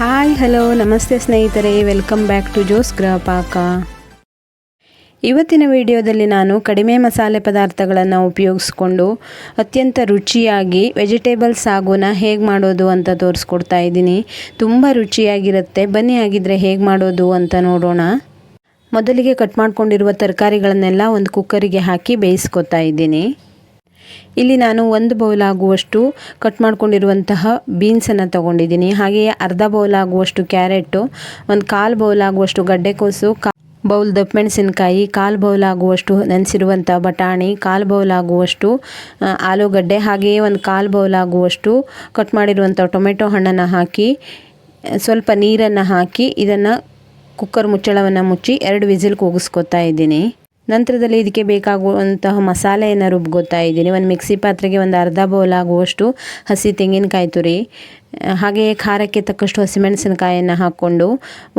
Hi hello ನಮಸ್ತೆ ಸ್ನೇಹಿತರೆ welcome back to Jose ಗೃಹ ಪಾಕ ಇವತ್ತಿನ ವಿಡಿಯೋದಲ್ಲಿ ನಾನು ಕಡಿಮೆ ಮಸಾಲೆ ಪದಾರ್ಥಗಳನ್ನು ಉಪಯೋಗಿಸ್ಕೊಂಡು ಅತ್ಯಂತ ರುಚಿಯಾಗಿ ವೆಜಿಟೇಬಲ್ ಸಾಗುನ ಹೇಗೆ ಮಾಡೋದು ಅಂತ ತೋರಿಸ್ಕೊಡ್ತಾ ಇದ್ದೀನಿ. ತುಂಬ ರುಚಿಯಾಗಿರುತ್ತೆ. ಬನ್ನಿ ಆಗಿದ್ದರೆ ಹೇಗೆ ಮಾಡೋದು ಅಂತ ನೋಡೋಣ. ಮೊದಲಿಗೆ ಕಟ್ ಮಾಡಿಕೊಂಡಿರುವ ತರಕಾರಿಗಳನ್ನೆಲ್ಲ ಒಂದು ಕುಕ್ಕರಿಗೆ ಹಾಕಿ ಬೇಯಿಸ್ಕೊತಾ ಇದ್ದೀನಿ. ಇಲ್ಲಿ ನಾನು ಒಂದು ಬೌಲ್ ಆಗುವಷ್ಟು ಕಟ್ ಮಾಡ್ಕೊಂಡಿರುವಂತಹ ಬೀನ್ಸನ್ನು ತೊಗೊಂಡಿದ್ದೀನಿ. ಹಾಗೆಯೇ ಅರ್ಧ ಬೌಲ್ ಆಗುವಷ್ಟು ಕ್ಯಾರೆಟು ಒಂದು ಕಾಲು ಬೌಲ್ ಆಗುವಷ್ಟು ಗಡ್ಡೆಕೋಸು ಬೌಲ್ ದಪ್ಪ ಮೆಣಸಿನಕಾಯಿ, ಕಾಲು ಬೌಲ್ ಆಗುವಷ್ಟು ನೆನೆಸಿರುವಂಥ ಬಟಾಣಿ, ಕಾಲು ಬೌಲ್ ಆಗುವಷ್ಟು ಆಲೂಗಡ್ಡೆ, ಹಾಗೆಯೇ ಒಂದು ಕಾಲು ಬೌಲ್ ಆಗುವಷ್ಟು ಕಟ್ ಮಾಡಿರುವಂಥ ಟೊಮೆಟೊ ಹಣ್ಣನ್ನು ಹಾಕಿ, ಸ್ವಲ್ಪ ನೀರನ್ನು ಹಾಕಿ ಇದನ್ನು ಕುಕ್ಕರ್ ಮುಚ್ಚಳವನ್ನು ಮುಚ್ಚಿ ಎರಡು ವಿಸಿಲ್ ಕೂಗಿಸ್ಕೊತಾ ಇದ್ದೀನಿ. ನಂತರದಲ್ಲಿ ಇದಕ್ಕೆ ಬೇಕಾಗುವಂತಹ ಮಸಾಲೆಯನ್ನು ರುಬ್ಕೋತಾ ಇದ್ದೀನಿ. ಒಂದು ಮಿಕ್ಸಿ ಪಾತ್ರೆಗೆ ಒಂದು ಅರ್ಧ ಬೌಲ್ ಆಗುವಷ್ಟು ಹಸಿ ತೆಂಗಿನಕಾಯಿ ತುರಿ ಹಾಗೆಯೇ ಖಾರಕ್ಕೆ ತಕ್ಕಷ್ಟು ಹಸಿಮೆಣಸಿನಕಾಯಿಯನ್ನು ಹಾಕ್ಕೊಂಡು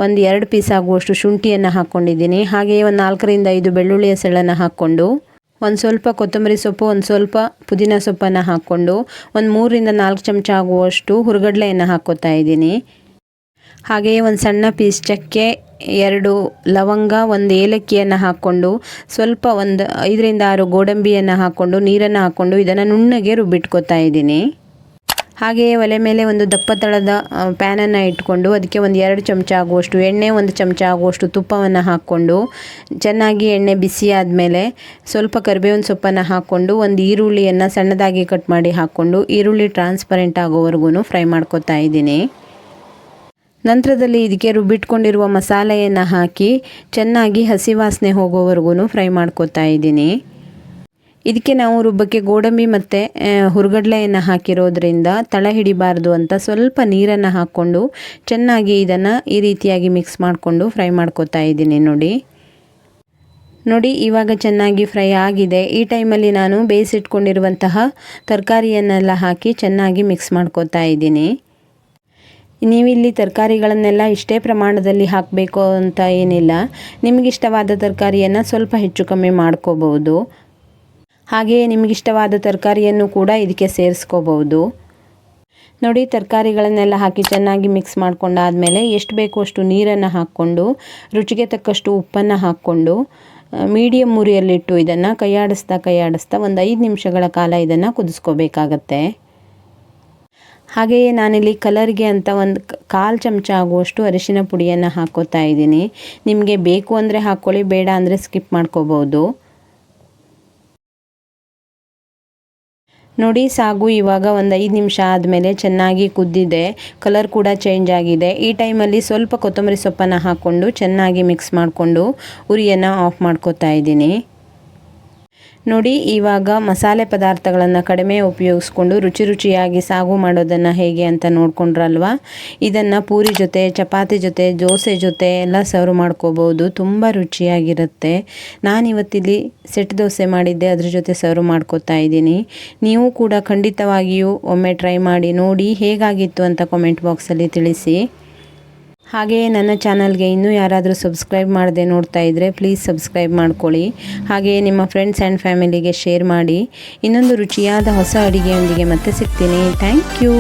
ಒಂದು ಎರಡು ಪೀಸ್ ಆಗುವಷ್ಟು ಶುಂಠಿಯನ್ನು ಹಾಕ್ಕೊಂಡಿದ್ದೀನಿ. ಹಾಗೆಯೇ ಒಂದು ನಾಲ್ಕರಿಂದ ಐದು ಬೆಳ್ಳುಳ್ಳಿಯ ಸೆಳನ್ನು ಹಾಕ್ಕೊಂಡು ಒಂದು ಸ್ವಲ್ಪ ಕೊತ್ತಂಬರಿ ಸೊಪ್ಪು, ಒಂದು ಸ್ವಲ್ಪ ಪುದೀನ ಸೊಪ್ಪನ್ನು ಹಾಕ್ಕೊಂಡು ಒಂದು ಮೂರರಿಂದ ನಾಲ್ಕು ಚಮಚ ಆಗುವಷ್ಟು ಹುರುಗಡ್ಲೆಯನ್ನು ಹಾಕ್ಕೋತಾ ಇದ್ದೀನಿ. ಹಾಗೆಯೇ ಒಂದು ಸಣ್ಣ ಪೀಸ್ ಚಕ್ಕೆ ಎರಡು ಲವಂಗ, ಒಂದು ಏಲಕ್ಕಿಯನ್ನು ಹಾಕ್ಕೊಂಡು, ಸ್ವಲ್ಪ ಒಂದು ಐದರಿಂದ ಆರು ಗೋಡಂಬಿಯನ್ನು ಹಾಕ್ಕೊಂಡು, ನೀರನ್ನು ಹಾಕ್ಕೊಂಡು ಇದನ್ನು ನುಣ್ಣಗೆ ರುಬ್ಬಿಟ್ಕೊತಾ ಇದ್ದೀನಿ. ಹಾಗೆಯೇ ಒಲೆ ಮೇಲೆ ಒಂದು ದಪ್ಪ ತಳದ ಪ್ಯಾನನ್ನು ಇಟ್ಕೊಂಡು ಅದಕ್ಕೆ ಒಂದು ಎರಡು ಚಮಚ ಆಗುವಷ್ಟು ಎಣ್ಣೆ, ಒಂದು ಚಮಚ ಆಗುವಷ್ಟು ತುಪ್ಪವನ್ನು ಹಾಕ್ಕೊಂಡು, ಚೆನ್ನಾಗಿ ಎಣ್ಣೆ ಬಿಸಿ ಆದಮೇಲೆ ಸ್ವಲ್ಪ ಕರಿಬೇವಿನ ಸೊಪ್ಪನ್ನು ಹಾಕ್ಕೊಂಡು, ಒಂದು ಈರುಳ್ಳಿಯನ್ನು ಸಣ್ಣದಾಗಿ ಕಟ್ ಮಾಡಿ ಹಾಕ್ಕೊಂಡು, ಈರುಳ್ಳಿ ಟ್ರಾನ್ಸ್ಪರೆಂಟ್ ಆಗೋವರೆಗೂ ಫ್ರೈ ಮಾಡ್ಕೊತಾ ಇದ್ದೀನಿ. ನಂತರದಲ್ಲಿ ಇದಕ್ಕೆ ರುಬ್ಬಿಟ್ಕೊಂಡಿರುವ ಮಸಾಲೆಯನ್ನು ಹಾಕಿ ಚೆನ್ನಾಗಿ ಹಸಿ ವಾಸನೆ ಹೋಗೋವರೆಗೂ ಫ್ರೈ ಮಾಡ್ಕೋತಾ ಇದ್ದೀನಿ. ಇದಕ್ಕೆ ನಾವು ರುಬ್ಬಕ್ಕೆ ಗೋಡಂಬಿ ಮತ್ತು ಹುರುಗಡ್ಲೆಯನ್ನು ಹಾಕಿರೋದ್ರಿಂದ ತಳ ಹಿಡಿಬಾರ್ದು ಅಂತ ಸ್ವಲ್ಪ ನೀರನ್ನು ಹಾಕ್ಕೊಂಡು ಚೆನ್ನಾಗಿ ಇದನ್ನು ಈ ರೀತಿಯಾಗಿ ಮಿಕ್ಸ್ ಮಾಡಿಕೊಂಡು ಫ್ರೈ ಮಾಡ್ಕೋತಾ ಇದ್ದೀನಿ ನೋಡಿ. ನೋಡಿ, ಇವಾಗ ಚೆನ್ನಾಗಿ ಫ್ರೈ ಆಗಿದೆ. ಈ ಟೈಮಲ್ಲಿ ನಾನು ಬೇಯಿಸಿಟ್ಕೊಂಡಿರುವಂತಹ ತರಕಾರಿಯನ್ನೆಲ್ಲ ಹಾಕಿ ಚೆನ್ನಾಗಿ ಮಿಕ್ಸ್ ಮಾಡ್ಕೋತಾ ಇದ್ದೀನಿ. ನೀವಿಲ್ಲಿ ತರಕಾರಿಗಳನ್ನೆಲ್ಲ ಇಷ್ಟೇ ಪ್ರಮಾಣದಲ್ಲಿ ಹಾಕಬೇಕು ಅಂತ ಏನಿಲ್ಲ. ನಿಮಗಿಷ್ಟವಾದ ತರಕಾರಿಯನ್ನು ಸ್ವಲ್ಪ ಹೆಚ್ಚು ಕಮ್ಮಿ ಮಾಡ್ಕೋಬಹುದು. ಹಾಗೆಯೇ ನಿಮಗಿಷ್ಟವಾದ ತರಕಾರಿಯನ್ನು ಕೂಡ ಇದಕ್ಕೆ ಸೇರಿಸ್ಕೋಬಹುದು. ನೋಡಿ, ತರಕಾರಿಗಳನ್ನೆಲ್ಲ ಹಾಕಿ ಚೆನ್ನಾಗಿ ಮಿಕ್ಸ್ ಮಾಡ್ಕೊಂಡಾದಮೇಲೆ ಎಷ್ಟು ಬೇಕು ಅಷ್ಟು ನೀರನ್ನು ಹಾಕ್ಕೊಂಡು, ರುಚಿಗೆ ತಕ್ಕಷ್ಟು ಉಪ್ಪನ್ನು ಹಾಕ್ಕೊಂಡು ಮೀಡಿಯಮ್ ಮುರಿಯಲ್ಲಿಟ್ಟು ಇದನ್ನು ಕೈಯಾಡಿಸ್ತಾ ಕೈಯಾಡಿಸ್ತಾ ಒಂದು ಐದು ನಿಮಿಷಗಳ ಕಾಲ ಇದನ್ನು ಕುದಿಸ್ಕೋಬೇಕಾಗತ್ತೆ. ಹಾಗೆಯೇ ನಾನಿಲ್ಲಿ ಕಲರ್ಗೆ ಅಂತ ಒಂದು ಕಾಲು ಚಮಚ ಆಗುವಷ್ಟು ಅರಿಶಿನ ಪುಡಿಯನ್ನು ಹಾಕೋತಾ ಇದ್ದೀನಿ. ನಿಮಗೆ ಬೇಕು ಅಂದರೆ ಹಾಕ್ಕೊಳ್ಳಿ ಬೇಡ ಅಂದರೆ ಸ್ಕಿಪ್ ಮಾಡ್ಕೋಬೋದು ನೋಡಿ, ಸಾಗು ಇವಾಗ ಒಂದು ಐದು ನಿಮಿಷ ಆದಮೇಲೆ ಚೆನ್ನಾಗಿ ಕುದ್ದಿದೆ. ಕಲರ್ ಕೂಡ ಚೇಂಜ್ ಆಗಿದೆ. ಈ ಟೈಮಲ್ಲಿ ಸ್ವಲ್ಪ ಕೊತ್ತಂಬರಿ ಸೊಪ್ಪನ್ನು ಹಾಕ್ಕೊಂಡು ಚೆನ್ನಾಗಿ ಮಿಕ್ಸ್ ಮಾಡಿಕೊಂಡು ಉರಿಯನ್ನು ಆಫ್ ಮಾಡ್ಕೋತಾ ಇದ್ದೀನಿ. ನೋಡಿ, ಇವಾಗ ಮಸಾಲೆ ಪದಾರ್ಥಗಳನ್ನು ಕಡಿಮೆ ಉಪಯೋಗಿಸ್ಕೊಂಡು ರುಚಿ ರುಚಿಯಾಗಿ ಸಾಗು ಮಾಡೋದನ್ನು ಹೇಗೆ ಅಂತ ನೋಡ್ಕೊಂಡ್ರಲ್ವಾ? ಇದನ್ನು ಪೂರಿ ಜೊತೆ, ಚಪಾತಿ ಜೊತೆ, ದೋಸೆ ಜೊತೆ ಎಲ್ಲ ಸರ್ವ್ ಮಾಡ್ಕೋಬೋದು. ತುಂಬ ರುಚಿಯಾಗಿರುತ್ತೆ. ನಾನಿವತ್ತಿಲ್ಲಿ ಸೆಟ್ ದೋಸೆ ಮಾಡಿದ್ದೆ, ಅದ್ರ ಜೊತೆ ಸರ್ವ್ ಮಾಡ್ಕೋತಾ ಇದ್ದೀನಿ. ನೀವು ಕೂಡ ಖಂಡಿತವಾಗಿಯೂ ಒಮ್ಮೆ ಟ್ರೈ ಮಾಡಿ ನೋಡಿ ಹೇಗಾಗಿತ್ತು ಅಂತ ಕಾಮೆಂಟ್ ಬಾಕ್ಸಲ್ಲಿ ತಿಳಿಸಿ. ಹಾಗೆಯೇ ನನ್ನ ಚಾನಲ್ಗೆ ಇನ್ನೂ ಯಾರಾದರೂ ಸಬ್ಸ್ಕ್ರೈಬ್ ಮಾಡದೆ ನೋಡ್ತಾ ಇದ್ದರೆ ಪ್ಲೀಸ್ ಸಬ್ಸ್ಕ್ರೈಬ್ ಮಾಡ್ಕೊಳ್ಳಿ. ಹಾಗೆಯೇ ನಿಮ್ಮ ಫ್ರೆಂಡ್ಸ್ ಆ್ಯಂಡ್ ಫ್ಯಾಮಿಲಿಗೆ ಶೇರ್ ಮಾಡಿ. ಇನ್ನೊಂದು ರುಚಿಯಾದ ಹೊಸ ಅಡುಗೆಯೊಂದಿಗೆ ಮತ್ತೆ ಸಿಗ್ತೀನಿ. Thank you